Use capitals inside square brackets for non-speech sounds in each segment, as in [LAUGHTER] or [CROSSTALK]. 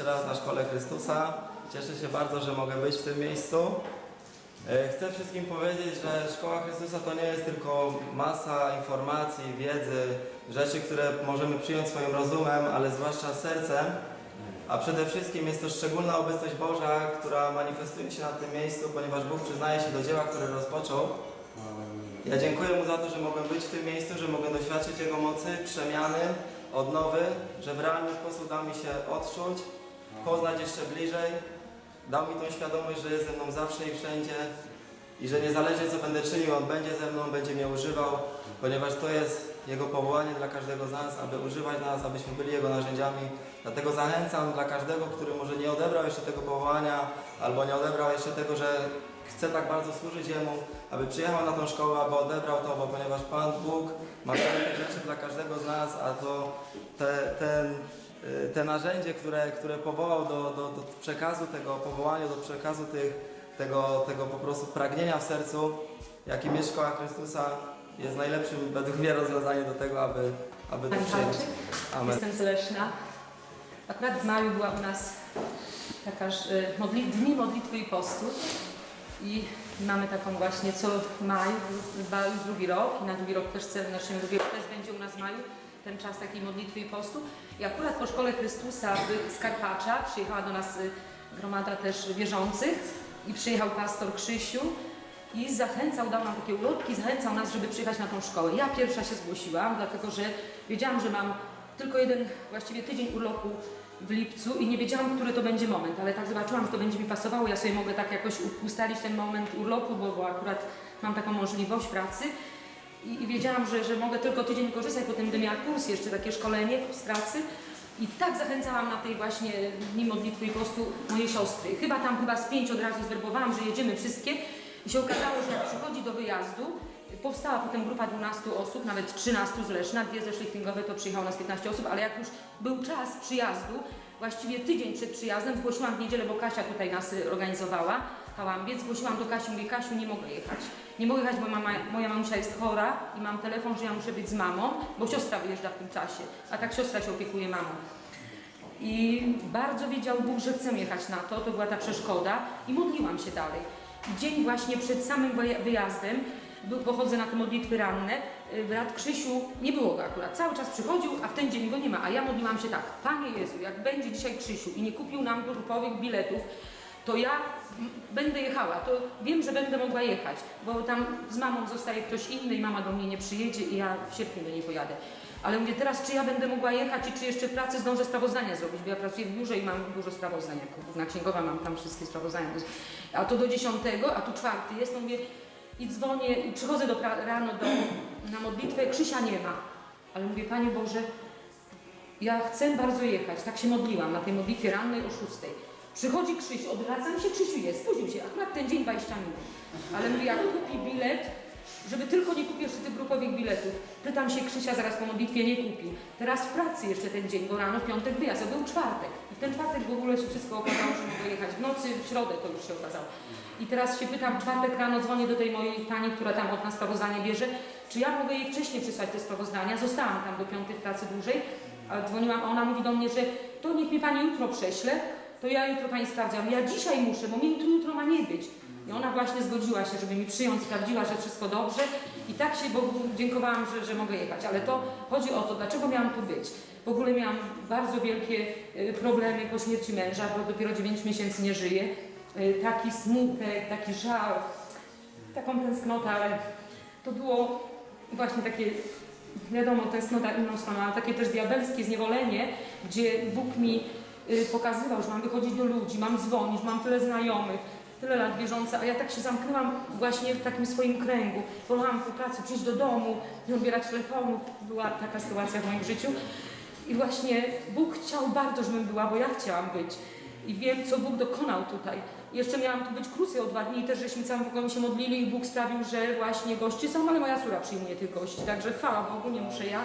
pierwszy raz na Szkole Chrystusa. Cieszę się bardzo, że mogę być w tym miejscu. E, Chcę wszystkim powiedzieć, że Szkoła Chrystusa to nie jest tylko masa informacji, wiedzy, rzeczy, które możemy przyjąć swoim rozumem, ale zwłaszcza sercem. A przede wszystkim jest to szczególna obecność Boża, która manifestuje się na tym miejscu, ponieważ Bóg przyznaje się do dzieła, które rozpoczął. Ja dziękuję Mu za to, że mogłem być w tym miejscu, że mogłem doświadczyć Jego mocy, przemiany, odnowy, że w realny sposób dał mi się odczuć, poznać jeszcze bliżej. Dał mi tą świadomość, że jest ze mną zawsze i wszędzie i że niezależnie co będę czynił, On będzie ze mną, będzie mnie używał, ponieważ to jest Jego powołanie dla każdego z nas, aby używać nas, abyśmy byli Jego narzędziami. Dlatego zachęcam dla każdego, który może nie odebrał jeszcze tego powołania, albo nie odebrał jeszcze tego, że chce tak bardzo służyć Jemu, aby przyjechał na tą szkołę, aby odebrał to, bo ponieważ Pan Bóg ma wiele rzeczy dla każdego z nas, a to te, ten, te narzędzie, które, które powołał do, do, do przekazu tego powołania, do przekazu tych, tego, tego po prostu pragnienia w sercu, jakim jest Szkoła Chrystusa, jest najlepszym według mnie rozwiązaniem do tego, aby, aby to przyjąć. Amen. jestem z Leszna. Akurat w maju była u nas taka że modli dni modlitwy i postu i mamy taką właśnie co maj, drugi rok i na drugi rok też cel, znaczy drugi rok też będzie u nas w maju ten czas takiej modlitwy i postu. I akurat po Szkole Chrystusa z Karpacza przyjechała do nas y, gromada też wierzących i przyjechał pastor Krzysiu i zachęcał, dał nam takie ulotki, zachęcał nas, żeby przyjechać na tą szkołę. Ja pierwsza się zgłosiłam, dlatego że wiedziałam, że mam tylko jeden, właściwie tydzień urlopu w lipcu i nie wiedziałam, który to będzie moment, ale tak zobaczyłam, że to będzie mi pasowało, ja sobie mogę tak jakoś ustalić ten moment urlopu, bo, bo akurat mam taką możliwość pracy. I, i wiedziałam, że, że mogę tylko tydzień korzystać, potem będę miała kurs, jeszcze takie szkolenie z pracy. I tak zachęcałam na tej właśnie dni modlitwy i postu moje siostry. Chyba tam chyba z pięć od razu zwerbowałam, że jedziemy wszystkie. I się okazało, że jak przychodzi do wyjazdu, powstała potem grupa 12 osób, nawet 13 z Leszna, dwie ze Szlichtingowe to przyjechało nas 15 osób, ale jak już był czas przyjazdu, właściwie tydzień przed przyjazdem, zgłosiłam w niedzielę, bo Kasia tutaj nas organizowała, Hałambiec, zgłosiłam do Kasi, mówię, Kasiu, nie mogę jechać. Nie mogę jechać, bo mama, moja mamusia jest chora i mam telefon, że ja muszę być z mamą, bo siostra wyjeżdża w tym czasie, a tak siostra się opiekuje mamą. I bardzo wiedział Bóg, że chcę jechać na to, to była ta przeszkoda i modliłam się dalej. I dzień właśnie przed samym wyja- wyjazdem, pochodzę na te modlitwy ranne, y, brat Krzysiu, nie było go akurat, cały czas przychodził, a w ten dzień go nie ma, a ja modliłam się tak, Panie Jezu, jak będzie dzisiaj Krzysiu i nie kupił nam grupowych biletów, to ja będę jechała, to wiem, że będę mogła jechać, bo tam z mamą zostaje ktoś inny i mama do mnie nie przyjedzie i ja w sierpniu do niej pojadę. Ale mówię, teraz czy ja będę mogła jechać i czy jeszcze w pracy zdążę sprawozdania zrobić, bo ja pracuję w biurze i mam dużo sprawozdań, jako główna księgowa mam tam wszystkie sprawozdania. A to do dziesiątego, a tu czwarty jest, no mówię, i dzwonię i przychodzę do rano do, na modlitwę, Krzysia nie ma. Ale mówię, Panie Boże, ja chcę bardzo jechać, tak się modliłam na tej modlitwie rannej o szóstej. Przychodzi Krzyś, odwracam się, Krzysiu jest, spóźnił się, akurat ten dzień 20 minut. Ale mówię, jak kupi bilet, żeby tylko nie kupił jeszcze tych grupowych biletów. Pytam się Krzysia zaraz po modlitwie, nie kupi. Teraz w pracy jeszcze ten dzień, bo rano w piątek wyjazd, a był czwartek. I w ten czwartek w ogóle się wszystko okazało, że mogę jechać. W nocy, w środę to już się okazało. I teraz się pytam, czwartek rano dzwonię do tej mojej pani, która tam od nas sprawozdanie bierze, czy ja mogę jej wcześniej przysłać te sprawozdania. Zostałam tam do piątej w pracy dłużej, a dzwoniłam, a ona mówi do mnie, że to niech mi pani jutro prześle, to ja jutro pani sprawdzam. Ja dzisiaj muszę, bo mnie jutro, jutro ma nie być. I ona właśnie zgodziła się, żeby mi przyjąć, sprawdziła, że wszystko dobrze i tak się Bogu dziękowałam, że, że mogę jechać. Ale to chodzi o to, dlaczego miałam tu być. W ogóle miałam bardzo wielkie y, problemy po śmierci męża, bo dopiero 9 miesięcy nie żyje. Y, Taki smutek, taki żal, taką tęsknotę, ale to było właśnie takie, wiadomo, tęsknota inną stroną, ale takie też diabelskie zniewolenie, gdzie Bóg mi pokazywał, że mam wychodzić do ludzi, mam dzwonić, mam tyle znajomych, tyle lat wierzące, a ja tak się zamknęłam właśnie w takim swoim kręgu. Wolałam po pracy przyjść do domu, nie odbierać telefonów. Była taka sytuacja w moim życiu. I właśnie Bóg chciał bardzo, żebym była, bo ja chciałam być. I wiem, co Bóg dokonał tutaj. Jeszcze miałam tu być krócej o dwa dni i też żeśmy całym pokoju się modlili i Bóg sprawił, że właśnie goście są, ale moja córa przyjmuje tych gości. Także chwała Bogu, nie muszę ja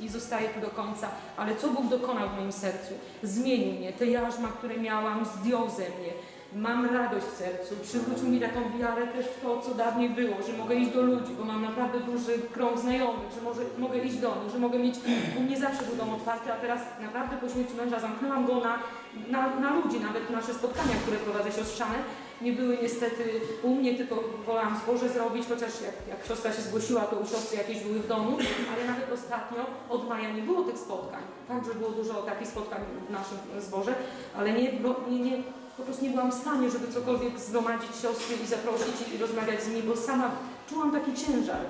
i zostaję tu do końca. Ale co Bóg dokonał w moim sercu? Zmienił mnie. Te jarzma, które miałam, zdjął ze mnie. mam radość w sercu, przywrócił mi taką wiarę też w to, co dawniej było, że mogę iść do ludzi, bo mam naprawdę duży krąg znajomych, że może, mogę iść do nich, że mogę mieć, u mnie zawsze był dom otwarty, a teraz naprawdę po śmierci męża zamknęłam go na, na, na ludzi, nawet nasze spotkania, które prowadzę siostrzane, nie były niestety u mnie, tylko wolałam zboże zrobić, chociaż jak, jak siostra się zgłosiła, to u siostry jakieś były w domu, ale nawet ostatnio od maja nie było tych spotkań. Także było dużo takich spotkań w naszym zborze, ale nie, nie, nie, po prostu nie byłam w stanie, żeby cokolwiek zgromadzić siostry i zaprosić i rozmawiać z nimi, bo sama czułam taki ciężar,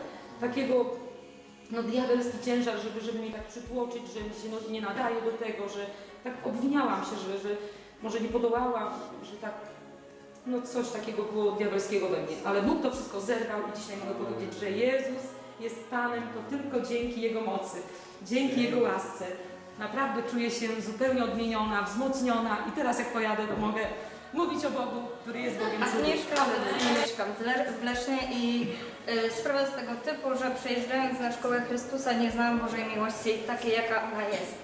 takiego no diabelski ciężar, żeby, żeby mnie tak przytłoczyć, że mi się no, nie nadaje do tego, że tak obwiniałam się, że, że może nie podołałam, że tak no coś takiego było diabelskiego we mnie. Ale Bóg to wszystko zerwał i dzisiaj mogę powiedzieć, że Jezus jest Panem to tylko dzięki Jego mocy, dzięki Jego łasce. Naprawdę czuję się zupełnie odmieniona, wzmocniona i teraz jak pojadę, to mogę mówić o Bogu, który jest Bogiem cudów. Agnieszka obecnie mieszkam w Le- w Lesznie i y, sprawa jest tego typu, że przyjeżdżając na szkołę Chrystusa nie znałam Bożej miłości takiej, jaka ona jest.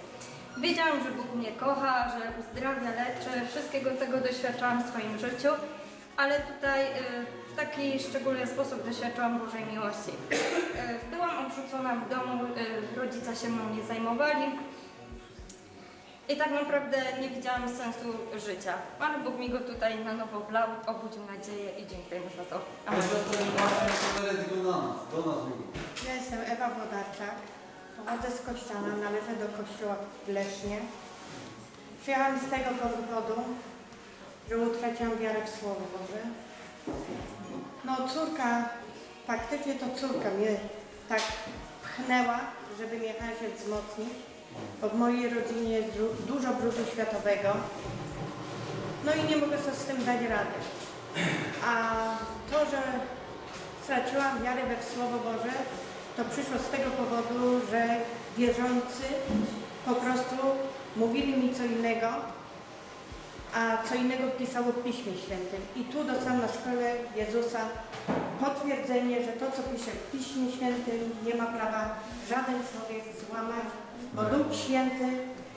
Wiedziałam, że Bóg mnie kocha, że uzdrawia, leczy, wszystkiego tego doświadczałam w swoim życiu, ale tutaj y, w taki szczególny sposób doświadczałam Bożej miłości. Y, Byłam odrzucona w domu, y, rodzice się mną nie zajmowali, i tak naprawdę nie widziałam sensu życia. Ale Bóg mi go tutaj na nowo wlał, obudził nadzieję i dziękujemy za to. Amen. Ja jestem Ewa Wodarczak, pochodzę z Kościana, należę do kościoła w Lesznie. Przyjechałam z tego powodu, że utraciłam wiarę w Słowo Boże. No córka, faktycznie to córka mnie tak pchnęła, żeby mnie się wzmocnić, bo w mojej rodzinie jest dużo brudu światowego. No i nie mogę sobie z tym dać rady. A to, że straciłam wiarę we Słowo Boże, to przyszło z tego powodu, że wierzący po prostu mówili mi co innego, a co innego pisało w Piśmie Świętym. I tu dostałam na szkole Jezusa potwierdzenie, że to, co pisze w Piśmie Świętym, nie ma prawa żaden człowiek złamać, bo Duch Święty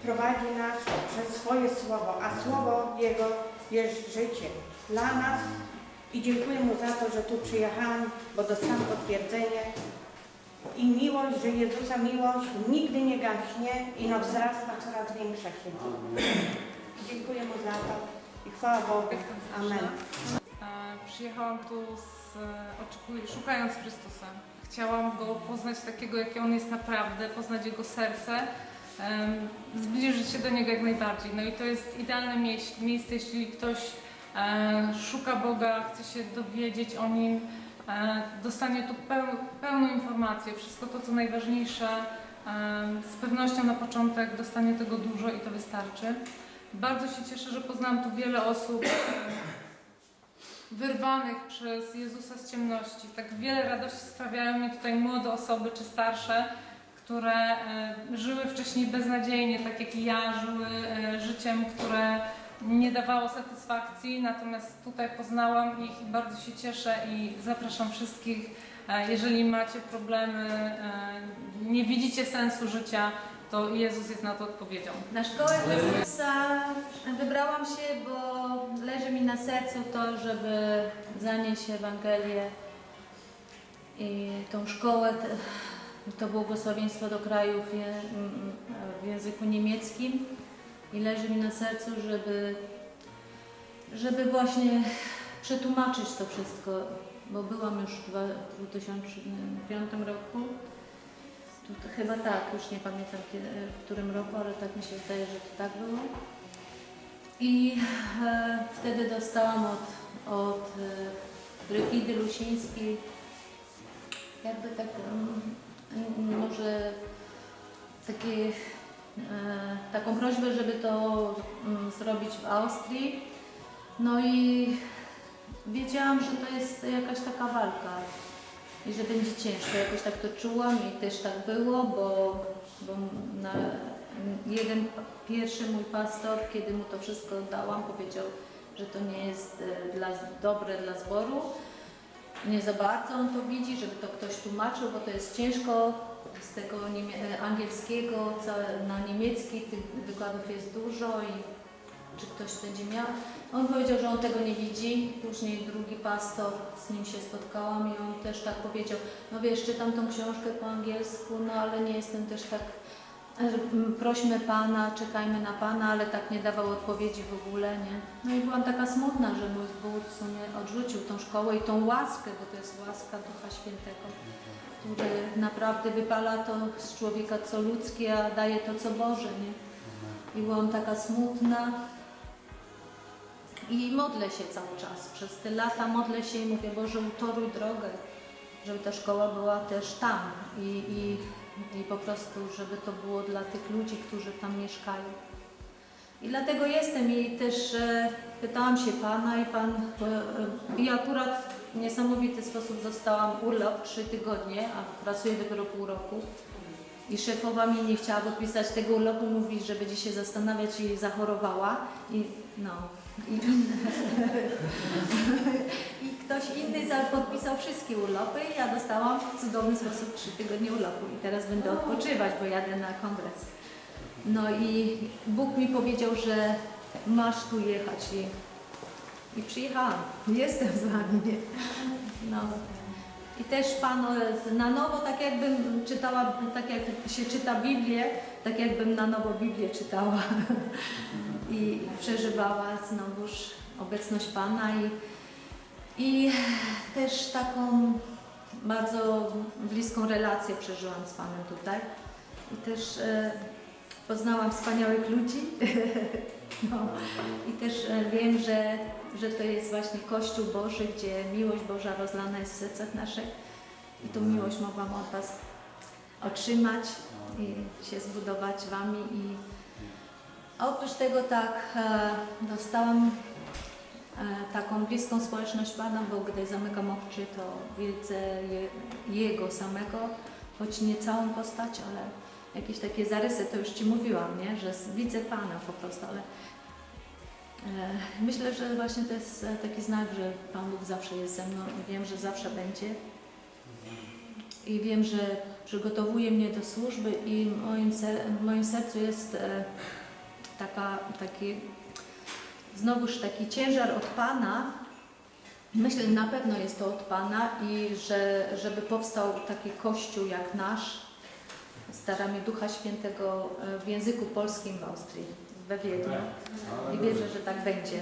prowadzi nas przez swoje Słowo, a Słowo Jego jest życie dla nas i dziękuję Mu za to, że tu przyjechałam, bo dostałam potwierdzenie i miłość, że Jezusa miłość nigdy nie gaśnie i no wzrasta coraz większa się. Dziękuję Mu za to i chwała Bogu. Amen. E, Przyjechałam tu z, e, oczekuj, szukając Chrystusa. Chciałam Go poznać takiego, jaki On jest naprawdę, poznać Jego serce, zbliżyć się do Niego jak najbardziej. No i to jest idealne miejsce, jeśli ktoś e, szuka Boga, chce się dowiedzieć o Nim, dostanie tu peł, pełną informację, wszystko to, co najważniejsze. em, Z pewnością na początek dostanie tego dużo i to wystarczy. Bardzo się cieszę, że poznałam tu wiele osób, em, wyrwanych przez Jezusa z ciemności. Tak wiele radości sprawiają mi tutaj młode osoby czy starsze, które e, żyły wcześniej beznadziejnie, tak jak i ja, żyły e, życiem, które nie dawało satysfakcji, natomiast tutaj poznałam ich i bardzo się cieszę i zapraszam wszystkich, e, jeżeli macie problemy, e, nie widzicie sensu życia, to Jezus jest na to odpowiedzią. Na szkołę Chrystusa wybrałam się, bo leży mi na sercu to, żeby zanieść Ewangelię i tą szkołę, to błogosławieństwo do krajów w języku niemieckim i leży mi na sercu, żeby, żeby właśnie przetłumaczyć to wszystko, bo byłam już w dwa- w 2005 roku. Chyba tak, już nie pamiętam kiedy, w którym roku, ale tak mi się zdaje, że to tak było. I e, wtedy dostałam od, od e, Brygidy Lusińskiej jakby tak mm, może takie, taką prośbę, żeby to mm, zrobić w Austrii. No i wiedziałam, że to jest jakaś taka walka i że będzie ciężko. Jakoś tak to czułam i też tak było, bo, bo na, jeden pierwszy mój pastor, kiedy mu to wszystko dałam, powiedział, że to nie jest e, dla, dobre dla zboru. Nie za bardzo on to widzi, żeby to ktoś tłumaczył, bo to jest ciężko z tego e, angielskiego na niemiecki, tych wykładów jest dużo i czy ktoś będzie miał. On powiedział, że on tego nie widzi. Później drugi pastor, z nim się spotkałam i on też tak powiedział, no wiesz, czytam tą książkę po angielsku, no ale nie jestem też tak, prośmy Pana, czekajmy na Pana, ale tak nie dawał odpowiedzi w ogóle, nie. No i byłam taka smutna, że mój Bóg w sumie odrzucił tą szkołę i tą łaskę, bo to jest łaska Ducha Świętego, który naprawdę wypala to z człowieka co ludzkie, a daje to co Boże, nie. I byłam taka smutna. I modlę się cały czas. Przez te lata modlę się i mówię, Boże, utoruj drogę, żeby ta szkoła była też tam i, i, i po prostu, żeby to było dla tych ludzi, którzy tam mieszkają. I dlatego jestem i też e, pytałam się Pana i Pan, e, i akurat w niesamowity sposób dostałam urlop trzy tygodnie, a pracuję dopiero pół roku. I szefowa mi nie chciała podpisać tego urlopu, mówi, że będzie się zastanawiać i zachorowała. I no, i, ktoś inny podpisał wszystkie urlopy i ja dostałam w cudowny sposób trzy tygodnie urlopu i teraz będę odpoczywać, bo jadę na kongres. No i Bóg mi powiedział, że masz tu jechać i, i przyjechałam. Jestem z wami. nie? No. I też Pan e, na nowo, tak jakbym czytała, tak jak się czyta Biblię, tak jakbym na nowo Biblię czytała i przeżywała znowuż obecność Pana i, i też taką bardzo bliską relację przeżyłam z Panem tutaj. I też e, poznałam wspaniałych ludzi. [LAUGHS] no. I też e, wiem, że, że to jest właśnie Kościół Boży, gdzie miłość Boża rozlana jest w sercach naszych. I tą miłość mogłam od Was otrzymać i się zbudować Wami. I a oprócz tego tak e, dostałam e, taką bliską społeczność Pana, bo gdy zamykam oczy, to widzę je, Jego samego, choć nie całą postać, ale jakieś takie zarysy, to już Ci mówiłam, nie? że widzę Pana po prostu, ale e, myślę, że właśnie to jest taki znak, że Pan Bóg zawsze jest ze mną i wiem, że zawsze będzie. I wiem, że przygotowuje mnie do służby i w moim, ser- moim sercu jest e, taka, taki, znowuż taki ciężar od Pana. Myślę, że na pewno jest to od Pana i że żeby powstał taki kościół jak nasz, staramy Ducha Świętego e, w języku polskim w Austrii, we Wiedniu. I wierzę, że tak będzie.